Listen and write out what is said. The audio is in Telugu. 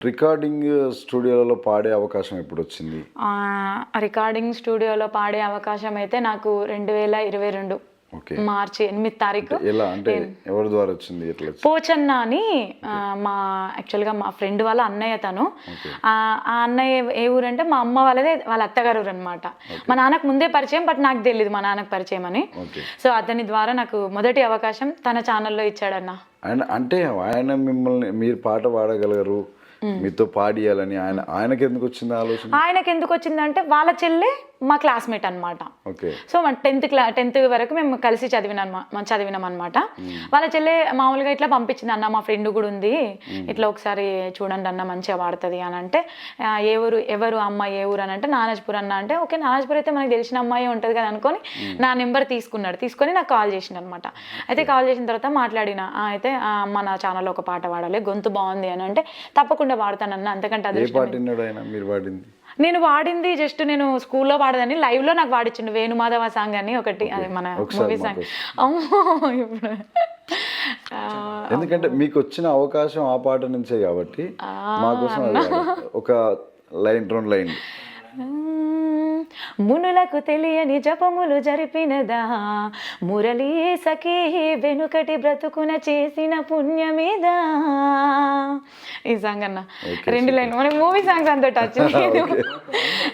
రికార్డింగ్ స్టూడియోలలో పాడే అవకాశం ఎప్పుడు వచ్చింది రికార్డింగ్ స్టూడియోలో పాడే అవకాశం అయితే నాకు రెండు వేల ఇరవై రెండు మార్చి ఎనిమిది తారీఖు. ఎలా? అంటే ఎవరి ద్వారా వచ్చింది? ఎట్లా పోచన్న అని మా యాక్చువల్గా మా ఫ్రెండ్ వాళ్ళ అన్నయ్య తను. ఆ అన్నయ్య ఏ ఊరంటే మా అమ్మ వాళ్ళదే వాళ్ళ అత్తగారు ఊరు అనమాట మా నాన్నకు ముందే పరిచయం బట్ నాకు తెలియదు మా నాన్నకు పరిచయం అని. సో అతని ద్వారా నాకు మొదటి అవకాశం తన ఛానల్లో ఇచ్చాడన్న. అంటే ఆయన మిమ్మల్ని మీరు పాట పాడగలరు? మీతో పాడియాలని ఆయన ఆయనకి ఎందుకు వచ్చింది ఆలోచన? ఆయనకి ఎందుకు వచ్చిందంటే వాళ్ళ చెల్లె మా క్లాస్మేట్ అన్నమాట. ఓకే. సో మన టెన్త్ క్లా టెన్త్ వరకు మేము కలిసి చదివిన చదివినాం అనమాట వాళ్ళ చెల్లె మామూలుగా ఇట్లా పంపించింది అన్న మా ఫ్రెండ్ కూడా ఉంది. ఇట్లా ఒకసారి చూడండి అన్న మంచిగా వాడుతుంది అని అంటే "ఆ, ఏ ఊరు ఎవరు అమ్మాయి ఏ ఊరు అని అంటే నానాజ్పూర్ అన్న అంటే ఓకే నానాజ్పూర్ అయితే మనకి తెలిసిన అమ్మాయి ఉంటుంది కదా అనుకొని నా నెంబర్ తీసుకున్నాడు. తీసుకొని నాకు కాల్ చేసిండు అనమాట అయితే కాల్ చేసిన తర్వాత మాట్లాడిన "ఆ, అయితే అమ్మ నా ఛానల్లో ఒక పాట పాడాలి గొంతు బాగుంది అని అంటే తప్పకుండా పాడతానన్న అంతకంటే ఆయన మీరు పాడింది? నేను వాడింది జస్ట్ నేను స్కూల్లో పాడదని లైవ్లో నాకు పాడించిండు వేణుమాధవ సాంగ్ అని ఒకటి. అది మన మూవీ సాంగ్ అమ్మో ఇప్పుడు. ఎందుకంటే మీకు వచ్చిన అవకాశం ఆ పాట నుంచే కాబట్టి మా కోసం అది పాడండి. ఒక లైన్ రెండు లైన్. మునులకు తెలియని జపములు జరిపినదా? మురళీ సఖీ వెనుకటి బ్రతుకున చేసిన పుణ్యమేదా? ఈ సాంగ్ అన్న. రెండు లైన్ మన మూవీ సాంగ్స్ అంత టచ్ లేదు